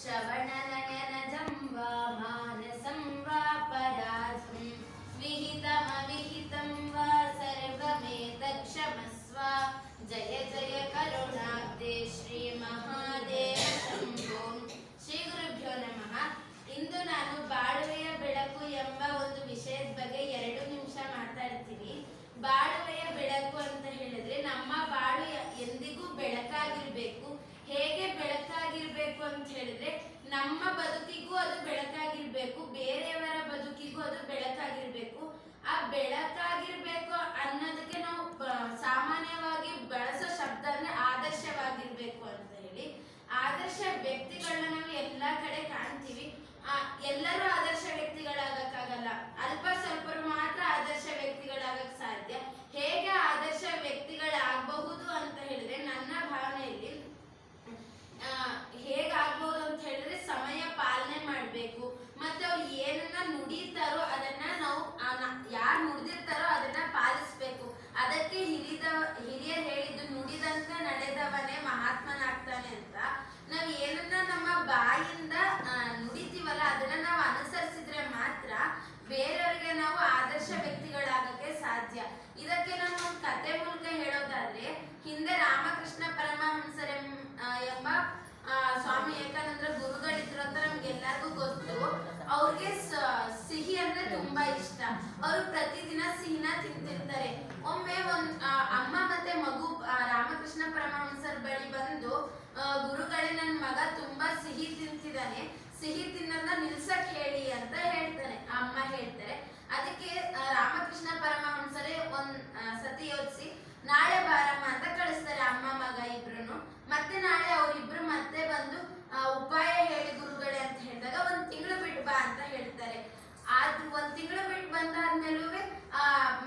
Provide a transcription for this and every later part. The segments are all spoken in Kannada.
श्रवणनयनजं वा मानसं वा पराधं विहितमविहितं वा सर्वमेतत्क्षमस्व जय जय करुणाब्दे श्रीमहादेव शम्भो ಶ್ರೀ ಗುರುಭ್ಯೋ ನಮಃ ಇಂದು ನಾನು ಬಾಳುವೆಯ ಬೆಳಕು ಎಂಬ ಒಂದು ವಿಷಯದ ಬಗ್ಗೆ ಎರಡು ನಿಮಿಷ ಮಾತಾಡ್ತೀನಿ ಬಾಳುವೆಯ ಬೆಳಕು ಅಂತ ಹೇಳಿದ್ರೆ ನಮ್ಮ ಬಾಳು ಯ- ಎಂದಿಗೂ ಬೆಳಕಾಗಿರ್ಬೇಕು ಹೇಗೆ ಬೆಳಕಾಗಿರ್ಬೇಕು ಅಂತ ಹೇಳಿದ್ರೆ ನಮ್ಮ ಬದುಕಿಗೂ ಅದು ಬೆಳಕಾಗಿರ್ಬೇಕು, ಬೇರೆಯವರ ಬದುಕಿಗೂ ಅದು ಬೆಳಕಾಗಿರ್ಬೇಕು. ಆ ಬೆಳಕಾಗಿರ್ಬೇಕು ಅನ್ನೋದಕ್ಕೆ ನಾವು ಸಾಮಾನ್ಯವಾಗಿ ಬಳಸೋ ಹಿಂದೆ ರಾಮಕೃಷ್ಣ ಪರಮಹಂಸರ ಎಂಬ ಸ್ವಾಮಿ ಏಕಾನಂದ್ರ ಗುರುಗಳಿದ್ರು ಅಂತ ನಮ್ಗೆಲ್ಲರಿಗೂ ಗೊತ್ತು. ಅವ್ರಿಗೆ ಸಿಹಿ ಅಂದ್ರೆ ತುಂಬಾ ಇಷ್ಟ. ಅವರು ಪ್ರತಿದಿನ ಸಿಹಿನ ತಿಂತಿರ್ತಾರೆ. ಒಮ್ಮೆ ಒಂದ್ ಅಮ್ಮ ಮತ್ತೆ ಮಗು ರಾಮಕೃಷ್ಣ ಪರಮಹಂಸರ ಬಳಿ ಬಂದು ಗುರುಗಳೇ ನನ್ನ ಮಗ ತುಂಬಾ ಸಿಹಿ ತಿಂತಿದ್ದಾನೆ. ಸಿಹಿ ತಿನ್ನೋದನ್ನ ನಿಲ್ಸಕ್ ಹೇಳಿ ಅಂತ ಹೇಳ್ತಾನೆ ಅಮ್ಮ ಹೇಳ್ತಾರೆ. ಅದಕ್ಕೆ ರಾಮಕೃಷ್ಣ ಪರಮಹಂಸರೇ ಒಂದ್ ಸತಿ ಯೋಚಿಸಿ ನಾಳೆ ಬಾರಮ್ಮ ಅಂತ ಕಳಿಸ್ತಾರೆ ಅಮ್ಮ, ಮಗ ಇಬ್ರು ಮತ್ತೆ ನಾಳೆ ಅವರಿಬ್ರು ಮತ್ತೆ ಬಂದು ಉಪಾಯ ಹೇಳಿ ಗುರುಗಳೇ ಅಂತ ಹೇಳಿದಾಗ ಒಂದ್ ತಿಂಗಳು ಬಿಟ್ಟು ಬಾ ಅಂತ ಹೇಳ್ತಾರೆ. ಆದ್ ಒಂದ್ ತಿಂಗಳು ಬಿಟ್ಟು ಬಂದಾದ್ಮೇಲೂ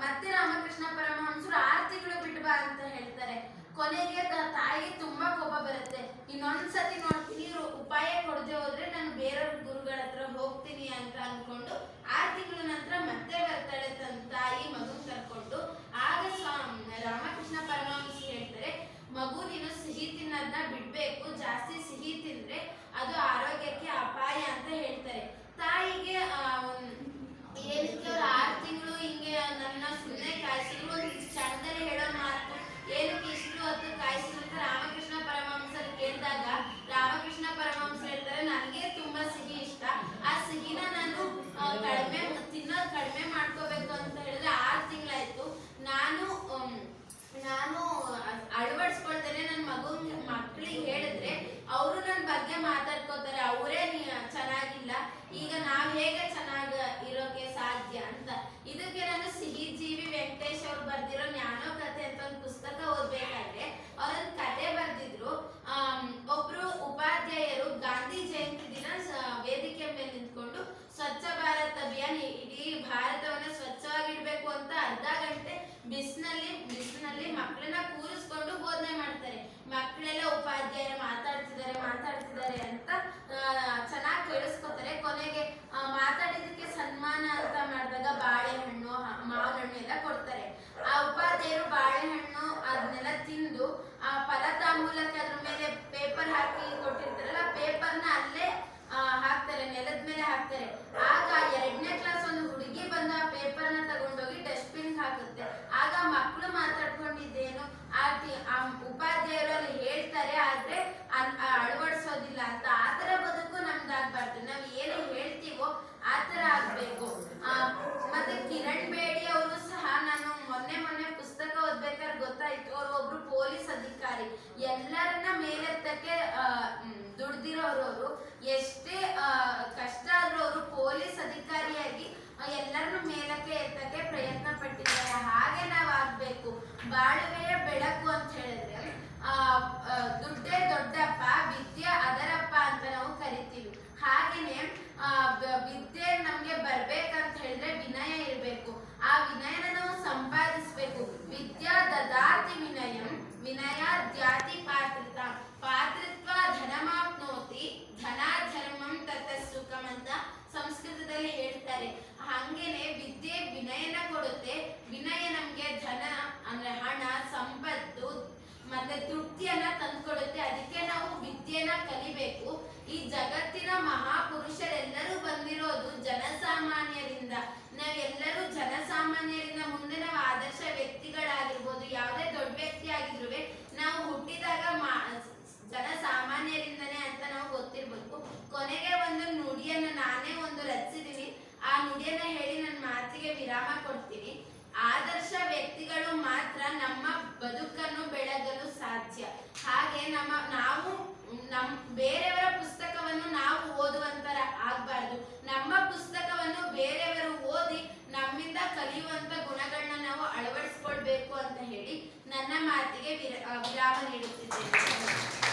ಮತ್ತೆ ರಾಮಕೃಷ್ಣ ಪರಮಹಂಸರು ಆರ್ ತಿಂಗಳು ಬಿಟ್ಟು ಬಾ ಅಂತ ಹೇಳ್ತಾರೆ. ಕೊನೆಗೆ ತಾಯಿಗೆ ತುಂಬಾ ಕೋಪ ಬರುತ್ತೆ. ಇನ್ನೊಂದ್ಸತಿ ನೋಡ್ತೀನಿ ಉಪಾಯ ಕೊಡದೆ ಹೋದ್ರೆ ನಾನು ಬೇರೆಯವ್ರ ಗುರುಗಳ ಹತ್ರ ಹೋಗ್ತೀನಿ ಅಂತ ಅನ್ಕೊಂಡು ಆರು ತಿಂಗಳ ನಂತರ ಮತ್ತೆ ಬರ್ತಾಳೆ ತನ್ನ ತಾಯಿ ಮಗನ್ ಕರ್ಕೊಂಡು ಆಗ ಸ್ವಾಮಿ ರಾಮಕೃಷ್ಣ ಪರಮಹಂಸ ಹೇಳ್ತಾರೆ ಮಗು ನೀನು ಸಿಹಿ ತಿನ್ನೋದನ್ನ ಬಿಡ್ಬೇಕು ಜಾಸ್ತಿ ಸಿಹಿ ತಿಂದ್ರೆ ಅದು ಆರೋಗ್ಯಕ್ಕೆ ಅಪಾಯ ಅಂತ ಹೇಳ್ತಾರೆ ತಾಯಿಗೆ ಆ, ಒಂದ್ ಏನಕ್ಕೆ ಅವ್ರು ಆರು ತಿಂಗಳು ಹಿಂಗೆ ನನ್ನ ಸುಮ್ಮನೆ ಕಾಯಿಸಿದ್ರು ಒಂದು ಕ್ಷಣದಲ್ಲಿ ಹೇಳೋ ಮಾತು ಏನಕ್ಕೆ ಇಷ್ಟು ಹೊತ್ತು ಕಾಯಿಸಿದ್ರು ಅಂತ ರಾಮಕೃಷ್ಣ ಪರಮಹಂಸರು ಕೇಳಿದಾಗ ರಾಮಕೃಷ್ಣ ಪರಮಹಂಸ ಹೇಳ್ತಾರೆ ನನಗೆ ತುಂಬಾ ಸಿಹಿ ಇಷ್ಟ ಆ ಸಿಹಿನ ನಾನು ಆ, ಕಡಿಮೆ ತಿನ್ನೋದು ಕಡಿಮೆ ಮಾಡ್ಕೋಬೇಕು ಅಂತ ಹೇಳಿದ್ರೆ ಆರು ತಿಂಗಳಾಯ್ತು ನಾನು ಉಮ್, ನಾನು ಅಳವಡಿಸ್ಕೊಳ್ತೇನೆ ನನ್ನ ಮಗು ಮಕ್ಕಳಿಗೆ ಹೇಳಿದ್ರೆ ಅವರು ನನ್ನ ಬಗ್ಗೆ ಮಾತಾಡ್ಕೋತಾರೆ ಅವರೇ ಚೆನ್ನಾಗಿಲ್ಲ ಈಗ ನಾವ್ ಹೇಗೆ ಚೆನ್ನಾಗಿ ಇರೋಕೆ ಸಾಧ್ಯ ಅಂತ ಇದಕ್ಕೆ ನಾನು ಸಿಹಿ ಜೀವಿ ವೆಂಕಟೇಶ್ ಅವ್ರು ಬರ್ದಿರೋ ಜ್ಞಾನೋ ಕಥೆ ಅಂತ ಒಂದು ಪುಸ್ತಕ ಓದ್ಬೇಕಾದ್ರೆ ಅವ್ರೊಂದು ಕತೆ ಬರ್ದಿದ್ರು ಆಮ್, ಒಬ್ರು ಉಪಾಧ್ಯಾಯರು ಗಾಂಧಿ ಜಯಂತಿ ದಿನ ಸ- ವೇದಿಕೆ ಮೇಲೆ ನಿಂತ್ಕೊಂಡು ಸ್ವಚ್ಛ ಭಾರತ್ ಅಭಿಯಾನ ಇಡೀ ಭಾರತವನ್ನ ಸ್ವಚ್ಛವಾಗಿಡ್ಬೇಕು ಅಂತ ಅರ್ಧ ಗಂಟೆ ಬಿಸಿನಲ್ಲಿ ಬಿಸಿನಲ್ಲಿ ಮಕ್ಕಳನ್ನ ಕೂರಿಸ್ಕೊಂಡು ಬೋಧನೆ ಮಾಡ್ತಾರೆ. ಮಕ್ಕಳೆಲ್ಲ ಉಪಾಧ್ಯಾಯರು ಮಾತಾಡ್ತಿದ್ದಾರೆ ಮಾತಾಡ್ತಿದ್ದಾರೆ ಅಂತ ಚೆನ್ನಾಗಿ ಕೇಳಿಸ್ಕೊತಾರೆ. ಕೊನೆಗೆ ಆ, ಅವರು ಎಷ್ಟೇ ಕಷ್ಟ ಆದ್ರೂ ಅವರು ಪೊಲೀಸ್ ಅಧಿಕಾರಿಯಾಗಿ ಎಲ್ಲರನ್ನು ಮೇಲಕ್ಕೆ ಎತ್ತಕ್ಕೆ ಪ್ರಯತ್ನ ಪಟ್ಟಿದ್ದಾರೆ. ಹಾಗೆ ನಾವು ಆಗ್ಬೇಕು. ಬಾಳುವೆಯ ಬೆಳಕು ಅಂತ ಹೇಳಿದ್ರೆ ದುಡ್ಡೇ ದೊಡ್ಡಪ್ಪ, ವಿದ್ಯೆ ಅದರಪ್ಪ ಅಂತ ನಾವು ಕರಿತೀವಿ. ಹಾಗೇನೆ ವಿದ್ಯೆ ನಮ್ಗೆ ಬರ್ಬೇಕಂತ ಹೇಳಿದ್ರೆ ವಿನಯ ಇರಬೇಕು. ಆ ವಿನಯನ ನಾವು ಸಂಪಾದಿಸ್ಬೇಕು. ವಿದ್ಯಾ ದದಾತಿ ವಿನಯಂ ವಿನಯ ದ್ಯಾತಿ ಪಾತ್ರಿತ. ವಿದ್ಯೆನ ಕಲಿಬೇಕು. ಈ ಜಗತ್ತಿನ ಮಹಾಪುರುಷರೆಲ್ಲರೂ ಬಂದಿರೋದು ಜನಸಾಮಾನ್ಯರಿಂದ. ನಾವೆಲ್ಲರೂ ಜನಸಾಮಾನ್ಯರಿಂದ ಮುಂದೆ ನಾವು ಆದರ್ಶ ವ್ಯಕ್ತಿಗಳಾಗಿರ್ಬೋದು, ಯಾವುದೇ ದೊಡ್ಡ ವ್ಯಕ್ತಿ ಆಗಿದ್ರು ನಾವು ಹುಟ್ಟಿದಾಗ ಜನಸಾಮಾನ್ಯರಿಂದನೇ ಅಂತ ನಾವು ಗೊತ್ತಿರ್ಬೇಕು. ಕೊನೆಗೆ ಒಂದು ನುಡಿಯನ್ನು ನಾನೇ ಒಂದು ರಚಿಸಿದೀನಿ. ಆ ನುಡಿಯನ್ನು ಹೇಳಿ ನನ್ನ ಮಾತಿಗೆ ವಿರಾಮ ಕೊಡ್ತೀನಿ. ನನ್ನ ಮಾತಿಗೆ ವಿರಾಮ ನೀಡುತ್ತಿದ್ದೇನೆ.